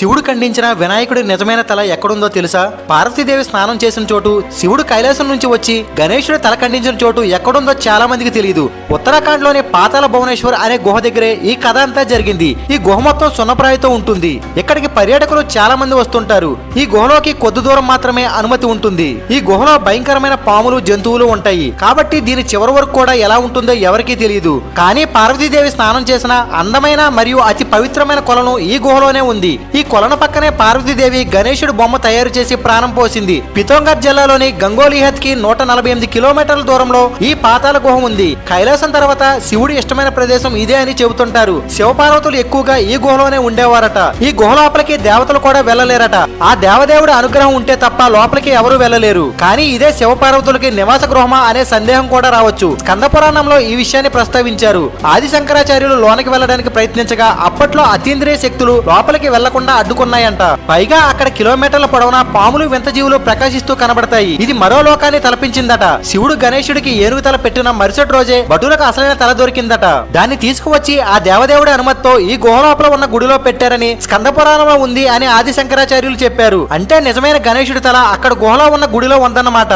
శివుడు ఖండించిన వినాయకుడి నిజమైన తల ఎక్కడుందో తెలుసా? పార్వతీదేవి స్నానం చేసిన చోటు శివుడు కైలాసం నుంచి వచ్చి గణేశుడి తల ఖండించిన చోటు ఎక్కడుందో చాలా మందికి తెలియదు ఉత్తరాఖండ్లోని పాతాల భువనేశ్వర్ అనే గుహ దగ్గరే ఈ కథ అంతా జరిగింది. ఈ గుహ మొత్తం సున్నప్రాయతో ఉంటుంది. ఇక్కడికి పర్యాటకులు చాలా మంది వస్తుంటారు. ఈ గుహలోకి కొద్ది దూరం మాత్రమే అనుమతి ఉంటుంది. ఈ గుహలో భయంకరమైన పాములు జంతువులు ఉంటాయి. కాబట్టి దీని చివరి వరకు కూడా ఎలా ఉంటుందో ఎవరికీ తెలియదు కానీ పార్వతీదేవి స్నానం చేసిన అందమైన మరియు అతి పవిత్రమైన కొలను ఈ గుహలోనే ఉంది. ఈ కొలను పక్కనే పార్వతీదేవి గణేశుడు బొమ్మ తయారు చేసి ప్రాణం పోసింది. పితోంగర్ జిల్లాలోని గంగోలీహత్కి నూట నలభై ఎనిమిది కిలోమీటర్ల దూరంలో ఈ పాతాల గుహ ఉంది. కైలాసం తర్వాత శివుడి ఇష్టమైన ప్రదేశం ఇదే అని చెబుతుంటారు. శివపార్వతులు ఎక్కువగా ఈ గుహలోనే ఉండేవారట. ఈ గుహ లోపలికి దేవతలు కూడా వెళ్ళలేరట. ఆ దేవదేవుడి అనుగ్రహం ఉంటే తప్ప లోపలికి ఎవరు వెళ్ళలేరు. కానీ ఇదే శివపార్వతులకి నివాస గృహమా అనే సందేహం కూడా రావచ్చు. స్కంద పురాణంలో ఈ విషయాన్ని ప్రస్తావించారు. ఆది శంకరాచార్యులు లోనికి వెళ్ళడానికి ప్రయత్నించగా అప్పట్లో అతీంద్రియ శక్తులు లోపలికి వెళ్ళకుండా అడ్డుకున్నాయంట. పైగా అక్కడ కిలోమీటర్ల పొడవున పాములు వింత జీవులు ప్రకాశిస్తూ కనబడతాయి. ఇది మరో లోకాన్ని తలపించిందట. శివుడు గణేశుడికి ఏనుగు తల పెట్టిన మరుసటి రోజే భటులకు అసలైన తల దొరికిందట. దాన్ని తీసుకువచ్చి ఆ దేవదేవుడి అనుమతితో ఈ గుహ లోపల ఉన్న గుడిలో పెట్టారని స్కంద పురాణంలో ఉంది అని ఆది శంకరాచార్యులు చెప్పారు. అంటే నిజమైన గణేశుడి తల అక్కడ గుహలో ఉన్న గుడిలో ఉందన్నమాట.